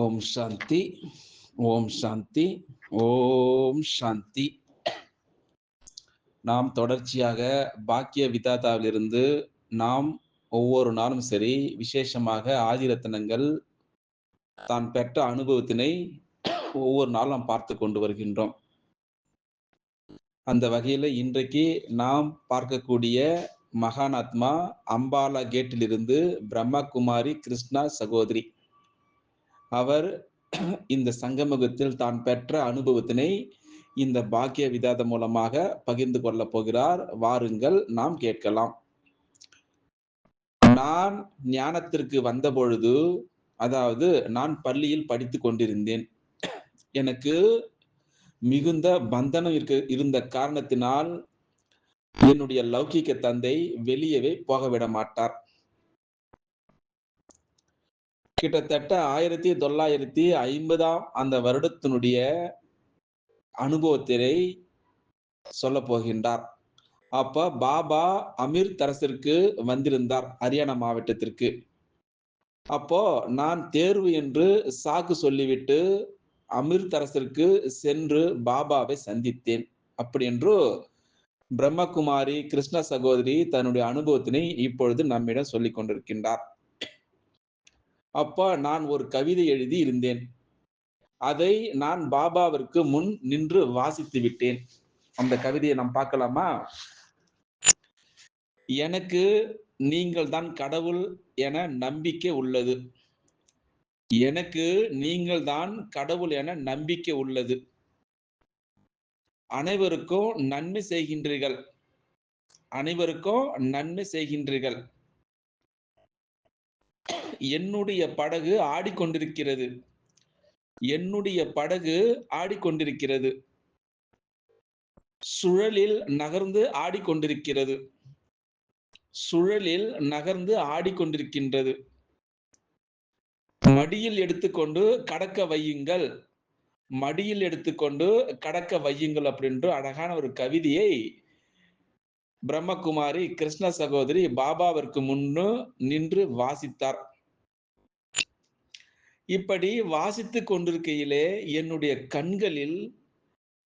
ஓம் சாந்தி ஓம் சாந்தி ஓம் சாந்தி. நாம் தொடர்ச்சியாக பாக்கிய விதாதாவிலிருந்து நாம் ஒவ்வொரு நாளும் சரி விசேஷமாக ஆதிரத்தனங்கள் தான் பெற்ற அனுபவத்தினை ஒவ்வொரு நாளும் நாம் பார்த்து கொண்டு வருகின்றோம். அந்த வகையில் இன்றைக்கு நாம் பார்க்கக்கூடிய மகானாத்மா அம்பாலா கேட்டிலிருந்து பிரம்மகுமாரி கிருஷ்ணா சகோதரி. அவர் இந்த சங்கமுகத்தில் தான் பெற்ற அனுபவத்தினை இந்த பாக்கிய விதாத மூலமாக பகிர்ந்து கொள்ள போகிறார். வாருங்கள் நாம் கேட்கலாம். நான் ஞானத்திற்கு வந்த பொழுது அதாவது நான் பள்ளியில் படித்து கொண்டிருந்தேன். எனக்கு மிகுந்த பந்தனம் இருக்க இருந்த காரணத்தினால் என்னுடைய லௌகிக்க தந்தை வெளியவே போக விட மாட்டார். கிட்டத்தட்ட ஆயிரத்தி தொள்ளாயிரத்தி ஐம்பதாம் அந்த வருடத்தினுடைய அனுபவத்தினை சொல்ல போகின்றார். அப்ப பாபா அமீர் தரசிற்கு வந்திருந்தார் ஹரியானா மாவட்டத்திற்கு. அப்போ நான் தேர்வு என்று சாக்கு சொல்லிவிட்டு அமிர்தரசிற்கு சென்று பாபாவை சந்தித்தேன். அப்படி என்று பிரம்மகுமாரி கிருஷ்ண சகோதரி தன்னுடைய அனுபவத்தினை இப்பொழுது நம்மிடம் சொல்லிக் கொண்டிருக்கின்றார். அப்பா நான் ஒரு கவிதை எழுதி இருந்தேன். அதை நான் பாபாவிற்கு முன் நின்று வாசித்து விட்டேன். அந்த கவிதையை நாம் பார்க்கலாமா? எனக்கு நீங்கள் தான் கடவுள் என நம்பிக்கை உள்ளது. எனக்கு நீங்கள் தான் கடவுள் என நம்பிக்கை உள்ளது. அனைவருக்கும் நன்மை செய்கின்றீர்கள். அனைவருக்கும் நன்மை செய்கின்றீர்கள். என்னுடைய படகு ஆடிக்கொண்டிருக்கிறது. என்னுடைய படகு ஆடிக்கொண்டிருக்கிறது. சுழலில் நகர்ந்து ஆடிக்கொண்டிருக்கிறது. சுழலில் நகர்ந்து ஆடிக்கொண்டிருக்கின்றது. மடியில் எடுத்துக்கொண்டு கடக்க வையுங்கள். மடியில் எடுத்துக்கொண்டு கடக்க வையுங்கள் அப்படின்ற அழகான ஒரு கவிதையை பிரம்மகுமாரி கிருஷ்ண சகோதரி பாபாவிற்கு முன்னு நின்று வாசித்தார். இப்படி வாசித்து கொண்டிருக்கையிலே என்னுடைய கண்களில்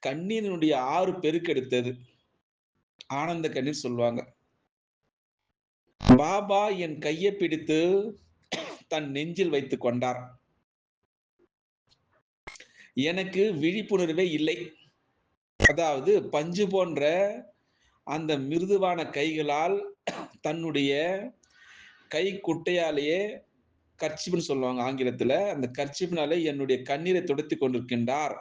கண்ணீரினுடைய ஆறு பெருக்கெடுத்தது. ஆனந்த கண்ணீர் சொல்லுவாங்க. பாபா என் கையை பிடித்து தன் நெஞ்சில் வைத்து கொண்டார். எனக்கு விழிப்புணர்வே இல்லை. அதாவது பஞ்சு போன்ற அந்த மிருதுவான கைகளால் தன்னுடைய கை குட்டையாலேயே கர்ச்சிப்னு சொல்லுவாங்க ஆங்கிலத்துல. அந்த கர்ச்சிப்னாலே என்னுடைய கண்ணீரை துடைத்து கொண்டிருக்கின்றார்.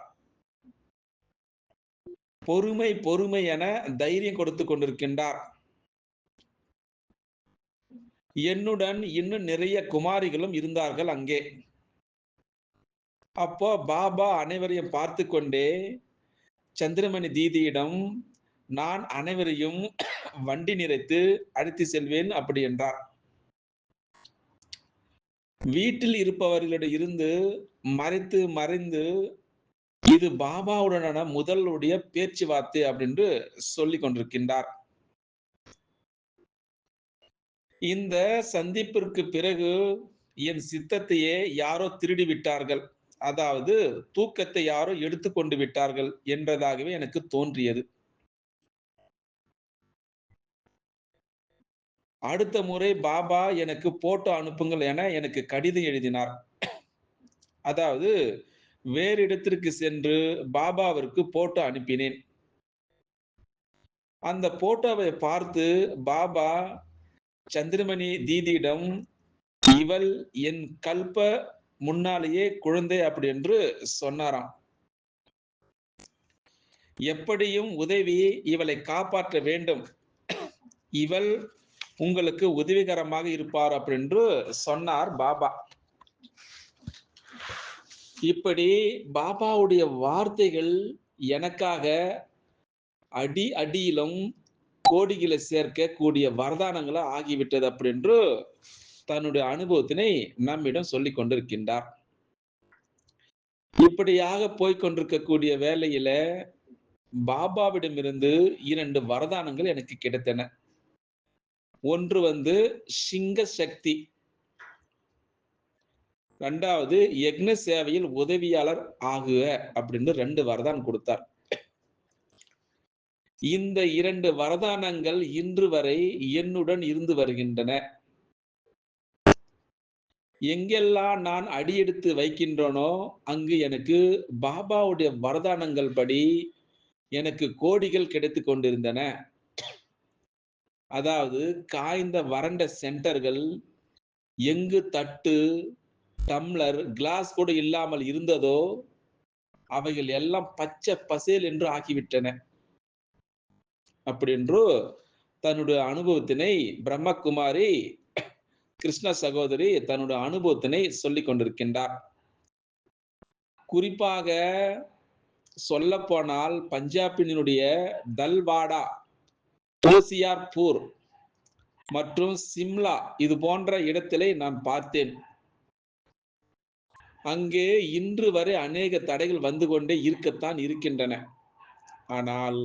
பொறுமை பொறுமை என தைரியம் கொடுத்து கொண்டிருக்கின்றார். என்னுடன் இன்னும் நிறைய குமாரிகளும் இருந்தார்கள் அங்கே. அப்போ பாபா அனைவரையும் பார்த்து கொண்டே சந்திரமணி தீதியிடம் நான் அனைவரையும் வண்டி நிறைத்து அழைத்து செல்வேன் அப்படி என்றார். வீட்டில் இருப்பவர்களிடம் இருந்து மறைத்து மறைந்து இது பாபாவுடனான முதலுடைய பேச்சுவார்த்தை அப்படின்னு சொல்லி கொண்டிருக்கின்றார். இந்த சந்திப்பிற்கு பிறகு என் சித்தத்தையே யாரோ திருடி விட்டார்கள். அதாவது தூக்கத்தை யாரோ எடுத்துக்கொண்டு விட்டார்கள் என்றதாகவே எனக்கு தோன்றியது. அடுத்த முறை பாபா எனக்கு போட்டோ அனுப்புங்கள் என எனக்கு கடிதம் எழுதினார். அதாவது வேறு இடத்திற்கு சென்று பாபாவிற்கு போட்டோ அனுப்பினேன். அந்த போட்டோவை பார்த்து பாபா சந்திரமணி தீதியிடம் இவள் என் கல்ப முன்னாலேயே குழந்தை அப்படி என்று சொன்னாராம். எப்படியும் உதவி இவளை காப்பாற்ற வேண்டும். இவள் உங்களுக்கு உதவிகரமாக இருப்பார் அப்படின்னு சொன்னார் பாபா. இப்படி பாபாவுடைய வார்த்தைகள் எனக்காக அடி அடியிலும் கோடிகளை சேர்க்க கூடிய வரதானங்களா ஆகிவிட்டது அப்படின்று தன்னுடைய அனுபவத்தினை நம்மிடம் சொல்லிக் கொண்டிருக்கின்றார். இப்படியாக போய்கொண்டிருக்கக்கூடிய வேலையில பாபாவிடமிருந்து இரண்டு வரதானங்கள் எனக்கு கிடைத்தன. ஒன்று வந்து சிங்க சக்தி. ரெண்டாவது யக்ன சேவையில் உதவியாளர் ஆகுக அப்படின்னு ரெண்டு வரதான் கொடுத்தார். இந்த இரண்டு வரதானங்கள் இன்று வரை என்னுடன் இருந்து வருகின்றன. எங்கெல்லாம் நான் அடியெடுத்து வைக்கின்றனோ அங்கு எனக்கு பாபாவுடைய வரதானங்கள் படி எனக்கு கோடிகள் கிடைத்து கொண்டிருந்தன. அதாவது காய்ந்த வறண்ட சென்டர்கள் எங்கு தட்டு டம்ளர் கிளாஸ் கூட இல்லாமல் இருந்ததோ அவைகள் எல்லாம் பச்சை பசேல் என்று ஆகிவிட்டன. அப்படி என்று தன்னுடைய அனுபவத்தினை பிரம்மகுமாரி கிருஷ்ண சகோதரி தன்னுடைய அனுபவத்தினை சொல்லிக் கொண்டிருக்கின்றார். குறிப்பாக சொல்ல போனால் பஞ்சாபினுடைய தல்வாடா ஓசியார்பூர் மற்றும் சிம்லா இது போன்ற இடத்திலே நான் பார்த்தேன். அங்கே இன்று வரை அநேக தடைகள் வந்து கொண்டே இருக்கத்தான் இருக்கின்றன. ஆனால்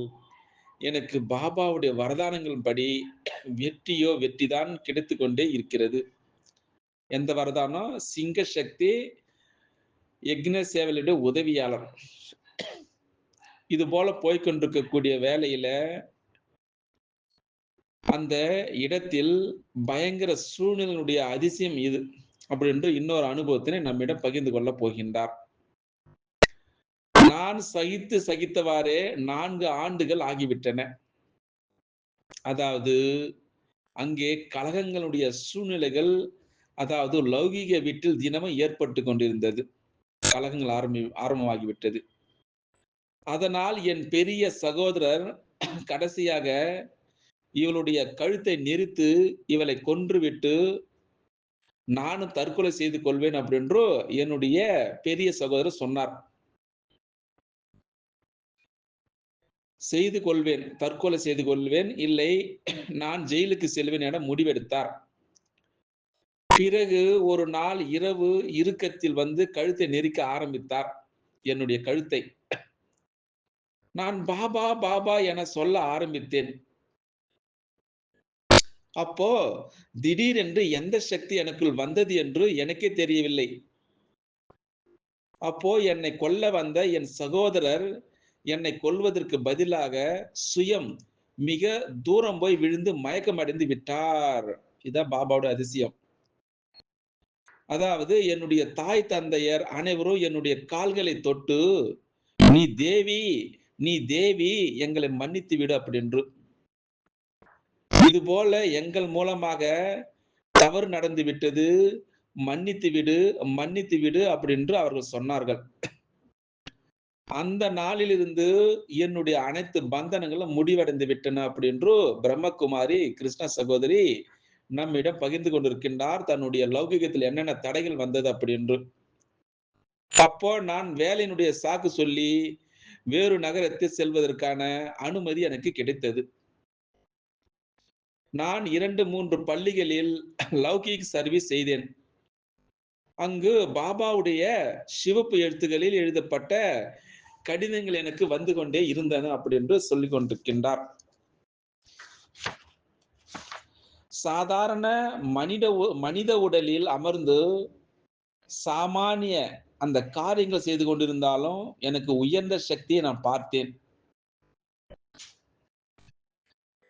எனக்கு பாபாவுடைய வரதானங்கள் படி வெற்றியோ வெற்றிதான் கிடைத்து கொண்டே இருக்கிறது. எந்த வரதானம் சிங்க சக்தி யக்ன சேவலுடைய உதவியாளர். இது போல போய்கொண்டிருக்கக்கூடிய வேலையில அந்த இடத்தில் பயங்கர சூழ்நிலையினுடைய அதிசயம் இது அப்படின்ற இன்னொரு அனுபவத்தினை நம்மிடம் பகிர்ந்து கொள்ள போகின்றார். நான் சகித்து சகித்தவாறே நான்கு ஆண்டுகள் ஆகிவிட்டன. அதாவது அங்கே கழகங்களுடைய சூழ்நிலைகள் அதாவது லௌகீக வீட்டில் தினமும் ஏற்பட்டு கொண்டிருந்தது. கழகங்கள் ஆரம்பி ஆரம்பமாகிவிட்டது. அதனால் என் பெரிய சகோதரர் கடைசியாக இவளுடைய கழுத்தை நெரித்து இவளை கொன்றுவிட்டு நானும் தற்கொலை செய்து கொள்வேன் அப்படின்றோ என்னுடைய பெரிய சகோதரர் சொன்னார். செய்து கொள்வேன் தற்கொலை செய்து கொள்வேன் இல்லை நான் ஜெயிலுக்கு செல்வேன் என முடிவெடுத்தார். பிறகு ஒரு நாள் இரவு இறுக்கத்தில் வந்து கழுத்தை நெரிக்க ஆரம்பித்தார் என்னுடைய கழுத்தை. நான் பாபா பாபா என சொல்ல ஆரம்பித்தேன். அப்போ திடீரென்று எந்த சக்தி எனக்குள் வந்தது என்று எனக்கே தெரியவில்லை. அப்போ என்னை கொல்ல வந்த என் சகோதரர் என்னை கொல்வதற்கு பதிலாக சுயம் மிக தூரம் போய் விழுந்து மயக்கம் அடைந்து விட்டார். இதான் பாபாவோட அதிசயம். அதாவது என்னுடைய தாய் தந்தையர் அனைவரும் என்னுடைய கால்களை தொட்டு நீ தேவி நீ தேவி எங்களை மன்னித்து விடு அப்படின்று. இது போல எங்கள் மூலமாக தவறு நடந்து விட்டது. மன்னித்து விடு மன்னித்து விடு அப்படின்று அவர்கள் சொன்னார்கள். அந்த நாளிலிருந்து என்னுடைய அனைத்து பந்தனங்களும் முடிவடைந்து விட்டன அப்படின்று பிரம்மகுமாரி கிருஷ்ண சகோதரி நம்மிடம் பகிர்ந்து கொண்டிருக்கின்றார். தன்னுடைய லௌகிகத்தில் என்னென்ன தடைகள் வந்தது அப்படின்று. அப்போ நான் வேலையினுடைய சாக்கு சொல்லி வேறு நகரத்தில் செல்வதற்கான அனுமதி எனக்கு கிடைத்தது. நான் இரண்டு மூன்று பள்ளிகளில் லௌகிக் சர்வீஸ் செய்தேன். அங்கு பாபாவுடைய சிவப்பு எழுத்துக்களில் எழுதப்பட்ட கடிதங்கள் எனக்கு வந்து கொண்டே இருந்தன அப்படி என்று சொல்லிக் கொண்டிருக்கின்றார். சாதாரண மனித மனித உடலில் அமர்ந்து சாமானிய அந்த காரியங்கள் செய்து கொண்டிருந்தாலும் எனக்கு உயர்ந்த சக்தியை நான் பார்த்தேன்.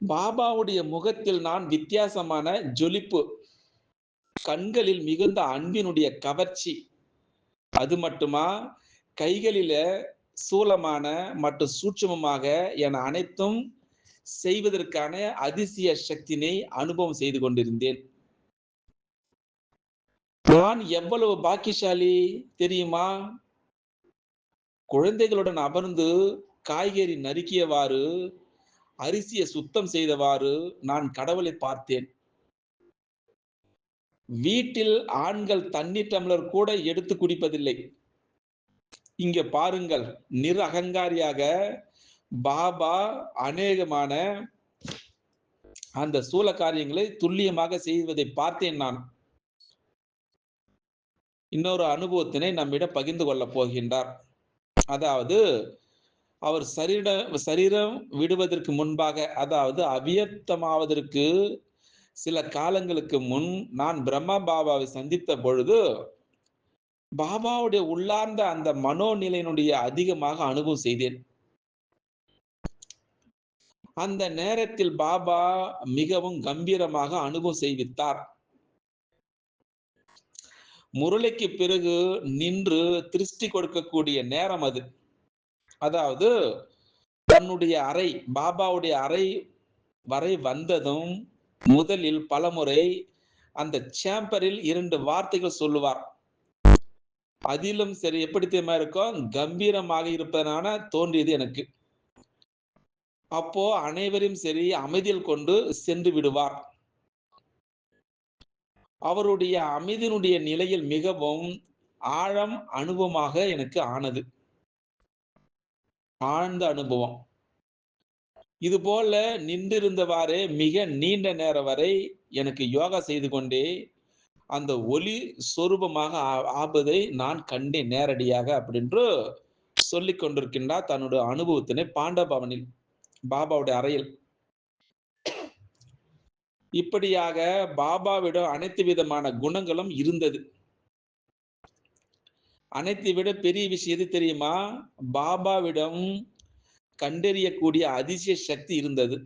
பாபாவுடைய முகத்தில் நான் வித்தியாசமான ஜொலிப்பு. கண்களில் மிகுந்த அன்பினுடைய கவர்ச்சி. அது மட்டுமா? கைகளில சூலமான மற்றும் சூட்சமமாக என அனைத்தும் செய்வதற்கான அதிசய சக்தினை அனுபவம் செய்து கொண்டிருந்தேன். நான் எவ்வளவு பாக்கியசாலி தெரியுமா? குழந்தைகளுடன் அமர்ந்து காய்கறி நறுக்கியவாறு அரிசியை சுத்தம் செய்தவாறு நான் கடவுளை பார்த்தேன். வீட்டில் ஆண்கள் தண்ணீர் டம்ளர் கூட எடுத்து குடிப்பதில்லை. இங்க பாருங்கள் நிர் அகங்காரியாக பாபா அநேகமான அந்த சூழ காரியங்களை துல்லியமாக செய்வதை பார்த்தேன் நான். இன்னொரு அனுபவத்தினை நம்மிடம் பகிர்ந்து கொள்ள போகின்றார். அதாவது அவர் சரீர சரீரம் விடுவதற்கு முன்பாக அதாவது அவியத்தமாவதற்கு சில காலங்களுக்கு முன் நான் பிரம்ம பாபாவை சந்தித்த பொழுது பாபாவுடைய உள்ளார்ந்த அந்த மனோநிலையினுடைய அதிகமாக அனுபவம் செய்தேன். அந்த நேரத்தில் பாபா மிகவும் கம்பீரமாக அனுபவம் செய்வித்தார். முரளிக்கு பிறகு நின்று திருஷ்டி கொடுக்கக்கூடிய நேரம் அது. அதாவது தன்னுடைய அறை பாபாவுடைய அறை வரை வந்ததும் முதலில் பலமுறை அந்த சேம்பரில் இரண்டு வார்த்தைகள் சொல்லுவார். அதிலும் சரி எப்படி தெரியுமா இருக்கும்? கம்பீரமாக இருப்பதனான தோன்றியது எனக்கு. அப்போ அனைவரையும் சரி அமைதியில் கொண்டு சென்று விடுவார். அவருடைய அமைதியினுடைய நிலையில் மிகவும் ஆழம் அனுபவமாக எனக்கு ஆனது. ஆழ்ந்த அனுபவம். இது போல நின்றிருந்தவாறே மிக நீண்ட நேரம் வரை எனக்கு யோகா செய்து கொண்டே அந்த ஒளி சொரூபமாக ஆபதை நான் கண்டேன் நேரடியாக அப்படின்று சொல்லிக் கொண்டிருக்கின்றார் தன்னுடைய அனுபவத்தினை பாண்டபவனில் பாபாவுடைய அறையில். இப்படியாக பாபாவிடம் அனைத்து விதமான குணங்களும் இருந்தது. அனைத்தை விட பெரிய விஷயம் எது தெரியுமா? பாபாவிடம் கண்டறியக்கூடிய அதிசய சக்தி இருந்தது.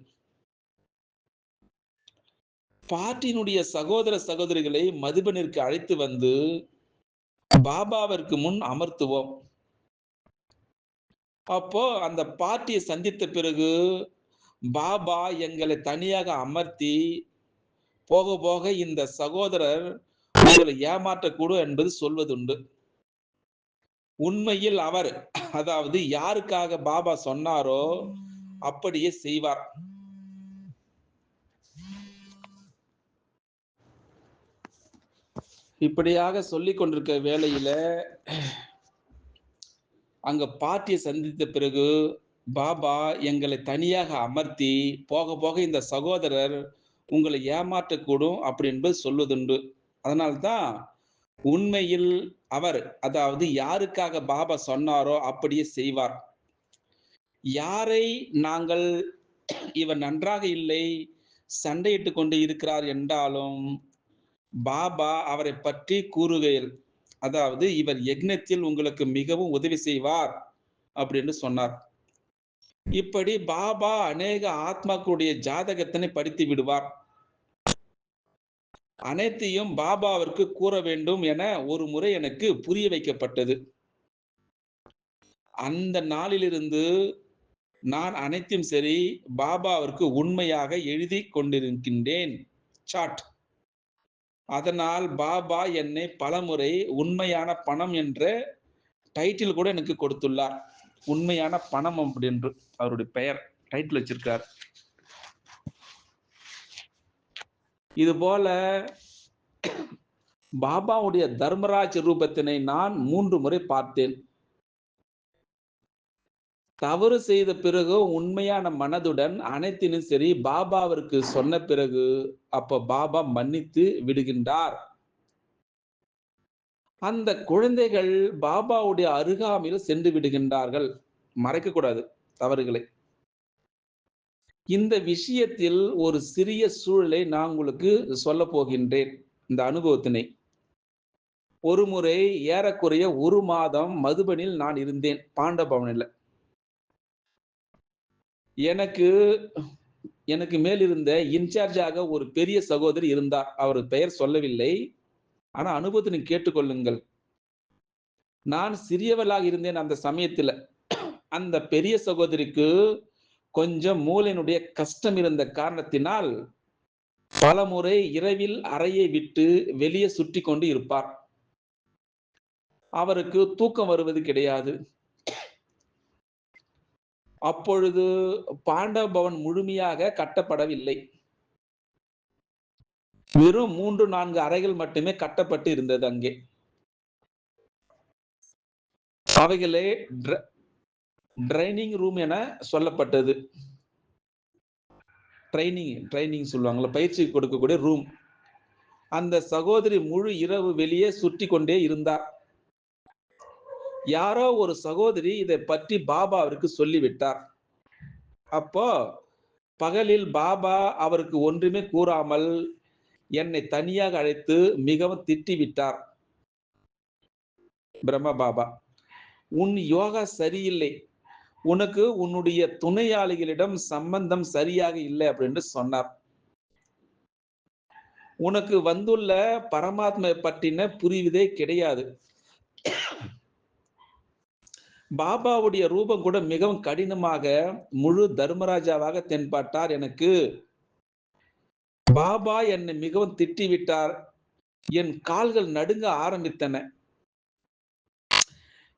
பாட்டினுடைய சகோதர சகோதரிகளை மதுபனிற்கு அழைத்து வந்து பாபாவிற்கு முன் அமர்த்துவோம். அப்போ அந்த பாட்டியை சந்தித்த பிறகு பாபா எங்களை தனியாக அமர்த்தி போக போக இந்த சகோதரர் உங்களை ஏமாற்றக்கூடும் என்பது சொல்வதுண்டு. உண்மையில் அவர் அதாவது யாருக்காக பாபா சொன்னாரோ அப்படியே செய்வார். இப்படியாக சொல்லிக் கொண்டிருக்க வேளையில அங்க பாட்டியை சந்தித்த பிறகு பாபா எங்களை தனியாக அமர்த்தி போக போக இந்த சகோதரர் உங்களை ஏமாற்றக்கூடும் அப்படி என்பது சொல்வதுண்டு. அதனால்தான் உண்மையில் அவர் அதாவது யாருக்காக பாபா சொன்னாரோ அப்படியே செய்வார். யாரை நாங்கள் இவர் நன்றாக இல்லை சண்டையிட்டு கொண்டு இருக்கிறார் என்றாலும் பாபா அவரை பற்றி கூறுகையில் அதாவது இவர் யக்னத்தில் உங்களுக்கு மிகவும் உதவி செய்வார் அப்படின்னு சொன்னார். இப்படி பாபா அநேக ஆத்மாக்களுடைய ஜாதகத்தினை படித்து விடுவார். அனைத்தையும் பாபாவிற்கு கூற வேண்டும் என ஒரு முறை எனக்கு புரிய வைக்கப்பட்டது. அந்த நாளிலிருந்து நான் அனைத்தும் சரி பாபாவிற்கு உண்மையாக எழுதி கொண்டிருக்கின்றேன். சாட் அதனால் பாபா என்னை பலமுறை உண்மையான பணம் என்ற டைட்டில் கூட எனக்கு கொடுத்துள்ளார். உண்மையான பணம் அப்படின்று அவருடைய பெயர் டைட்டில் வச்சிருக்கார். இது போல பாபாவுடைய தர்மராஜ் ரூபத்தினை நான் மூன்று முறை பார்த்தேன். தவறு செய்த பிறகு உண்மையான மனதுடன் அனைத்தினும் சரி பாபாவிற்கு சொன்ன பிறகு அப்ப பாபா மன்னித்து விடுகின்றார். அந்த குழந்தைகள் பாபாவுடைய அருகாமையில் சென்று விடுகின்றார்கள். மறைக்க கூடாது தவறுகளை. இந்த விஷயத்தில் ஒரு சிறிய சூழலை நான் உங்களுக்கு சொல்ல போகின்றேன். இந்த அனுபவத்தினை. ஒரு முறை ஏறக்குறைய ஒரு மாதம் மதுபனில் நான் இருந்தேன் பாண்டபவனில் எனக்கு எனக்கு மேல் இருந்த இன்சார்ஜாக ஒரு பெரிய சகோதரி இருந்தார். அவர் பெயர் சொல்லவில்லை. ஆனா அனுபவத்தை நீங்க கேட்டுக்கொள்ளுங்கள் நான் சிறியவளாக இருந்தேன் அந்த சமயத்துல. அந்த பெரிய சகோதரிக்கு கொஞ்சம் மூளையினுடைய கஷ்டம் இருந்த காரணத்தினால் பல முறை இரவில் அறையை விட்டு வெளியே சுற்றி கொண்டு இருப்பார். அவருக்கு தூக்கம் வருவது கிடையாது. அப்பொழுது பாண்டவ பவன் முழுமையாக கட்டப்படவில்லை. வெறும் மூன்று நான்கு அறைகள் மட்டுமே கட்டப்பட்டு இருந்தது அங்கே. அவைகளே ட்ரைனிங் ரூம் என சொல்லப்பட்டது. ட்ரைனிங் ட்ரைனிங் சொல்லுவாங்கல்ல பயிற்சி கொடுக்கக்கூடிய ரூம் அந்த சகோதரி முழு இரவு வெளியே சுற்றி கொண்டே இருந்தார் யாரோ ஒரு சகோதரி இதை பற்றி பாபா அவருக்கு சொல்லிவிட்டார். அப்போ பகலில் பாபா அவருக்கு ஒன்றுமே கூறாமல் என்னை தனியாக அழைத்து மிகவும் திட்டி விட்டார் பிரம்ம பாபா உன் யோகா சரியில்லை. உனக்கு உன்னுடைய துணையாளிகளிடம் சம்பந்தம் சரியாக இல்லை அப்படின்னு சொன்னார். உனக்கு வந்துள்ள பரமாத்ம பற்றின புரிவதே கிடையாது. பாபாவுடைய ரூபம் கூட மிகவும் கடினமாக முழு தர்மராஜாவாக தென்பட்டார் எனக்கு. பாபா என்னை மிகவும் திட்டிவிட்டார். என் கால்கள் நடுங்க ஆரம்பித்தன.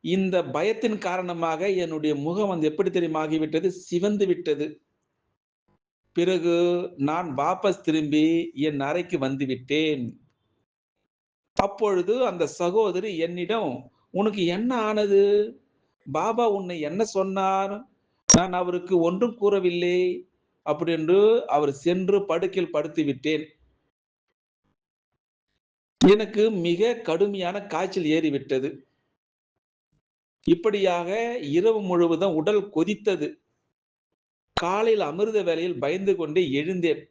இந்த பயத்தின் காரணமாக என்னுடைய முகம் வந்து எப்படி தெரியுமாகிவிட்டது சிவந்து விட்டது. பிறகு நான் வாபஸ் திரும்பி என் அறைக்கு வந்து விட்டேன். அப்பொழுது அந்த சகோதரி என்னிடம் உனக்கு என்ன ஆனது? பாபா உன்னை என்ன சொன்னார்? நான் அவருக்கு ஒன்றும் கூறவில்லை. அப்படி என்று அவர் சென்று படுக்கையில் படுத்து விட்டேன். எனக்கு மிக கடுமையான காய்ச்சல் ஏறிவிட்டது. இப்படியாக இரவு முழுவதும் உடல் கொதித்தது. காலையில் அமிர்த வேலையில் பயந்து கொண்டே எழுந்தேன்.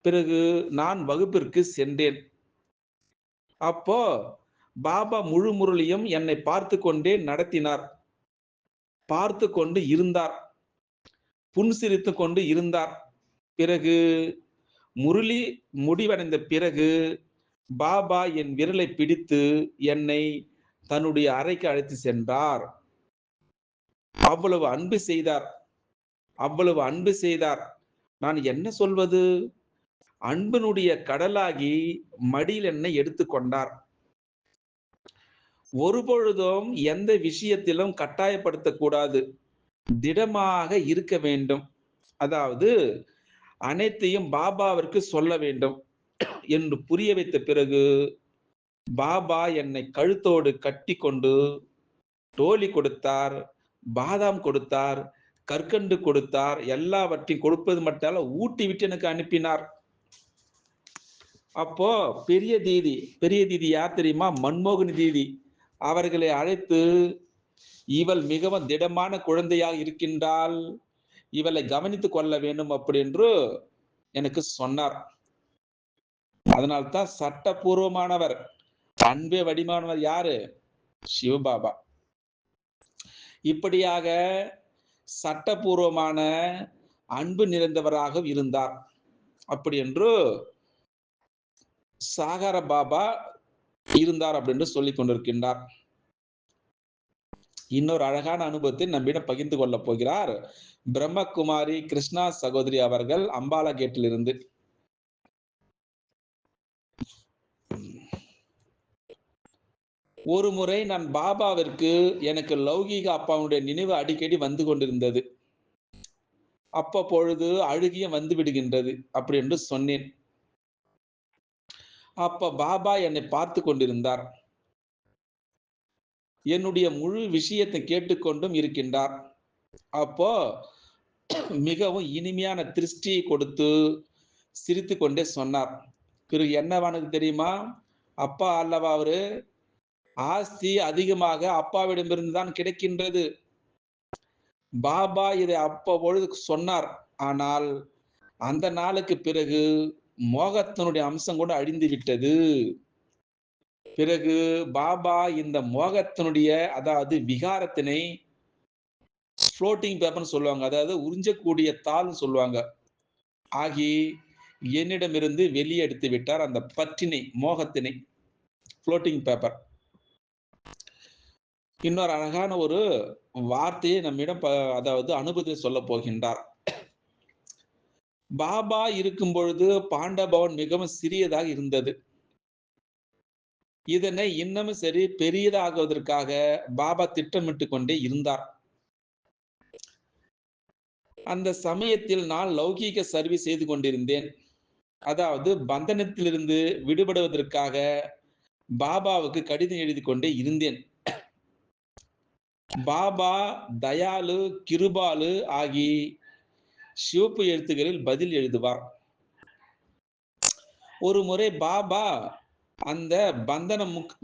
பிறகு நான் வகுப்பிற்கு சென்றேன். அப்போ பாபா முழு முரளியும் என்னை பார்த்து கொண்டே நடத்தினார். பார்த்து கொண்டு இருந்தார். புன்சிரித்து கொண்டு இருந்தார். பிறகு முரளி முடிவடைந்த பிறகு பாபா என் விரலை பிடித்து என்னை தன்னுடைய அறைக்கு அழைத்து சென்றார். அவ்வளவு அன்பு செய்தார். அவ்வளவு அன்பு செய்தார். நான் என்ன சொல்வது? அன்பினுடைய கடலாகி மடியில் என்னை எடுத்துக்கொண்டார் ஒருபொழுதும் எந்த விஷயத்திலும் கட்டாயப்படுத்தக்கூடாது திடமாக இருக்க வேண்டும். அதாவது அனைத்தையும் பாபாவிற்கு சொல்ல வேண்டும். என்று புரிய வைத்த பிறகு பாபா என்னை கழுத்தோடு கட்டி கொண்டு டோலி கொடுத்தார் பாதாம் கொடுத்தார் கற்கண்டு கொடுத்தார் எல்லாவற்றையும் கொடுப்பது மட்டும் ஊட்டி விட்டு எனக்கு அனுப்பினார். அப்போ பெரிய தீதி பெரிய தீதி யார் தெரியுமா? மன்மோகன் தீதி. அவர்களை அழைத்து இவள் மிகவும் திடமான குழந்தையாக இருக்கின்றாள். இவளை கவனித்துக் கொள்ள வேண்டும் அப்படி என்று எனக்கு சொன்னார். அதனால்தான் சட்டபூர்வமானவர் அன்பே வடிமானவர் யாரு? சிவபாபா. இப்படியாக சட்டபூர்வமான அன்பு நிறைந்தவராக இருந்தார். அப்படி என்று சாகர பாபா இருந்தார் அப்படின்னு சொல்லிக் கொண்டிருக்கின்றார். இன்னொரு அழகான அனுபவத்தை நம்மிடம் பகிர்ந்து கொள்ள போகிறார். பிரம்மகுமாரி கிருஷ்ணா சகோதரி அவர்கள் அம்பாலா கேட்டிலிருந்து இருந்து ஒரு முறை நான் பாபாவிற்கு எனக்கு லௌகீக அப்பாவுடைய நினைவு அடிக்கடி வந்து கொண்டிருந்தது. அப்ப பொழுது அழுகியும் வந்து விடுகின்றது அப்படி என்று சொன்னேன். அப்ப பாபா என்னை பார்த்து கொண்டிருந்தார். என்னுடைய முழு விஷயத்தை கேட்டுக்கொண்டும் இருக்கின்றார். அப்போ மிகவும் இனிமையான திருஷ்டியை கொடுத்து சிரித்து கொண்டே சொன்னார். கிரு என்னவானது தெரியுமா? அப்பா அல்லவா அவரு? ஆஸ்தி அதிகமாக அப்பாவிடமிருந்து தான் கிடைக்கின்றது. பாபா இதை அப்பொழுது சொன்னார். ஆனால் அந்த நாளுக்கு பிறகு மோகத்தினுடைய அம்சம் கூட அழிந்து விட்டது. பிறகு பாபா இந்த மோகத்தினுடைய அதாவது விகாரத்தினை ஃப்ளோட்டிங் பேப்பர்னு சொல்லுவாங்க. அதாவது உறிஞ்சக்கூடிய தாள்னு சொல்லுவாங்க. ஆகி என்னிடமிருந்து வெளியே எடுத்து விட்டார் அந்த பற்றினை மோகத்தினை ஃப்ளோட்டிங் பேப்பர் இன்னொரு அழகான ஒரு வார்த்தையை நம்மிடம் அதாவது அனுபவத்தை சொல்ல போகின்றார். பாபா இருக்கும் பொழுது பாண்டபவன் மிகவும் சிறியதாக இருந்தது. இதனை இன்னமும் சரி பெரியதாகுவதற்காக பாபா திட்டமிட்டு கொண்டே இருந்தார். அந்த சமயத்தில் நான் லௌகீக சர்வீஸ் செய்து கொண்டிருந்தேன். அதாவது பந்தனத்திலிருந்து விடுபடுவதற்காக பாபாவுக்கு கடிதம் எழுதி கொண்டே இருந்தேன். பாபா தயாலு கிருபாலு ஆகி சிவப்பு எழுத்துக்களில் பதில் எழுதுவார். ஒரு முறை பாபா அந்த பந்தன முக்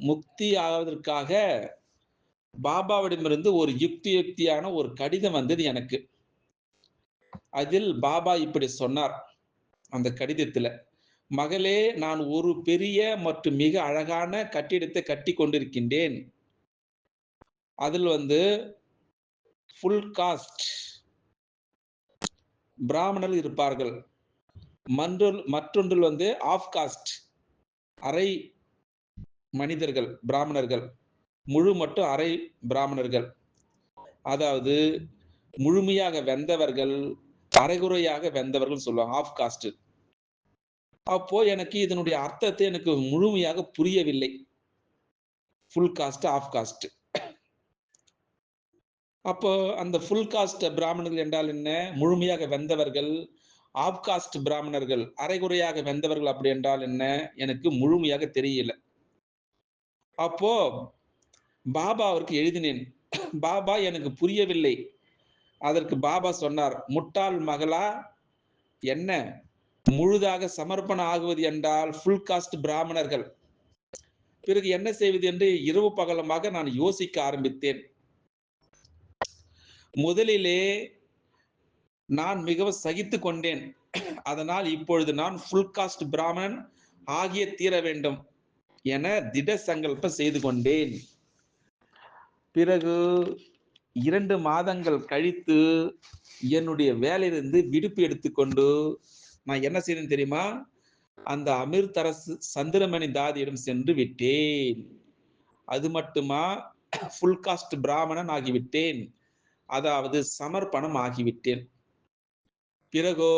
முக்தி ஆவதற்காக பாபாவிடமிருந்து ஒரு யுக்தி யுக்தியான ஒரு கடிதம் வந்தது எனக்கு. அதில் பாபா இப்படி சொன்னார் அந்த கடிதத்துல மகளே நான் ஒரு பெரிய மற்றும் மிக அழகான கட்டிடத்தை கட்டி கொண்டிருக்கின்றேன் அதில் வந்து ஃபுல் காஸ்ட் பிராமணர் இருப்பார்கள். மற்றொல் மற்றொன்றில் வந்து ஆஃப் காஸ்ட் அரை மனிதர்கள் பிராமணர்கள். முழு மட்டும் அரை பிராமணர்கள். அதாவது முழுமையாக வெந்தவர்கள் அரைகுறையாக வெந்தவர்கள் சொல்லுவாங்க ஆஃப் காஸ்ட் அப்போ எனக்கு இதனுடைய அர்த்தத்தை எனக்கு முழுமையாக புரியவில்லை. ஃபுல் காஸ்ட் ஆஃப் காஸ்ட் அப்போ அந்த ஃபுல் காஸ்ட் பிராமணர்கள் என்றால் என்ன? முழுமையாக வெந்தவர்கள் ஆப்காஸ்ட் பிராமணர்கள் அரைகுறையாக வெந்தவர்கள் அப்படி என்றால் என்ன? எனக்கு முழுமையாக தெரியல. அப்போ பாபா அவருக்கு எழுதினேன். பாபா எனக்கு புரியவில்லை. அதற்கு பாபா சொன்னார் முட்டாள் மகளா என்ன? முழுதாக சமர்ப்பணம் ஆகுவது என்றால் ஃபுல் காஸ்ட் பிராமணர்கள். பிறகு என்ன செய்வது என்று இரவு பகலமாக நான் யோசிக்க ஆரம்பித்தேன். முதலிலே நான் மிகவும் சகித்து கொண்டேன். அதனால் இப்பொழுது நான் ஃபுல் காஸ்ட் பிராமணன் ஆகிய தீர வேண்டும் என திட சங்கல்பம் செய்து கொண்டேன். பிறகு இரண்டு மாதங்கள் கழித்து என்னுடைய வேலையிலிருந்து விடுப்பு எடுத்துக்கொண்டு நான் என்ன செய்தேன் தெரியுமா? அந்த அமிர்தரசு சந்திரமணி தாதியிடம் சென்று விட்டேன். அது மட்டுமா? ஃபுல் காஸ்ட் பிராமணன் ஆகிவிட்டேன். அதாவது சமர்ப்பணம் ஆகிவிட்டேன். பிறகோ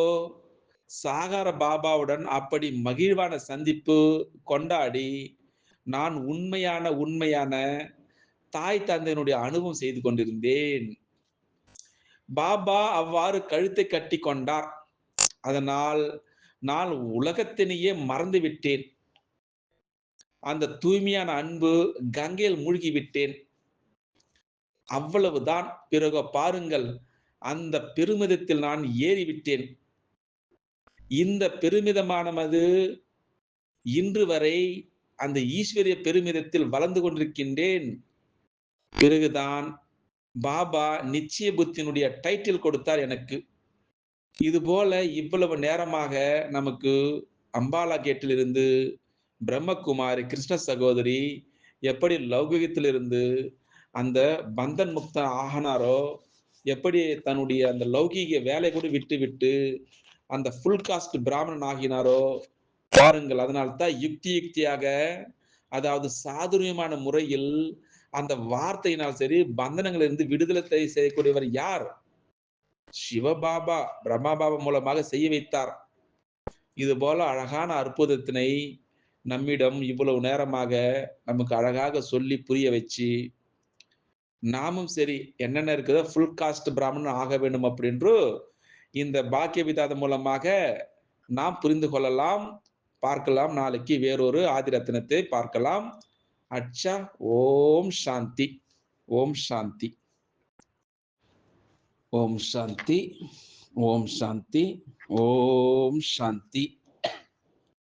சாகர பாபாவுடன் அப்படி மகிழ்வான சந்திப்பு கொண்டாடி நான் உண்மையான உண்மையான தாய் தந்தையினுடைய அனுபவம் செய்து கொண்டிருந்தேன். பாபா அவ்வாறு கழுத்தை கட்டி கொண்டார். அதனால் நான் உலகத்தினையே மறந்து விட்டேன் அந்த தூய்மையான அன்பு கங்கையில் மூழ்கி விட்டேன் அவ்வளவுதான். பிறகு பாருங்கள் அந்த பெருமிதத்தில் நான் ஏறிவிட்டேன். இந்த பெருமிதமானது இன்று வரை அந்த ஈஸ்வரிய பெருமிதத்தில் வளர்ந்து கொண்டிருக்கின்றேன். பிறகுதான் பாபா நிச்சய புத்தினுடைய டைட்டில் கொடுத்தார் எனக்கு. இது போல இவ்வளவு நேரமாக நமக்கு அம்பாலா கேட்டிலிருந்து பிரம்மகுமாரி கிருஷ்ண சகோதரி எப்படி லௌகிகத்திலிருந்து அந்த பந்தன் முக்த ஆகினாரோ எப்படி தன்னுடைய அந்த லௌகீக வேலை கூட விட்டு விட்டு அந்த ஃபுல் காஸ்ட் பிராமணன் ஆகினாரோ பாருங்கள் அதனால்தான் யுக்தி யுக்தியாக அதாவது சாதுரியமான முறையில் அந்த வார்த்தையினால் சரி பந்தனங்கள் இருந்து விடுதலை செய்யக்கூடியவர் யார்? சிவபாபா பிரம்மா பாபா மூலமாக செய்ய வைத்தார். இது போல அழகான அற்புதத்தினை நம்மிடம் இவ்வளவு நேரமாக நமக்கு அழகாக சொல்லி புரிய வச்சு நாமும் சரி என்னென்ன இருக்குதோ ஃபுல் காஸ்ட் பிராமணன் ஆக வேண்டும் அப்படின்று இந்த பாக்கிய விதாதம் மூலமாக நாம் புரிந்து கொள்ளலாம். பார்க்கலாம். நாளைக்கு வேறொரு ஆதிரத்தினத்தை பார்க்கலாம். அச்சா ஓம் சாந்தி. ஓம் சாந்தி. ஓம் சாந்தி. ஓம் சாந்தி. ஓம் சாந்தி.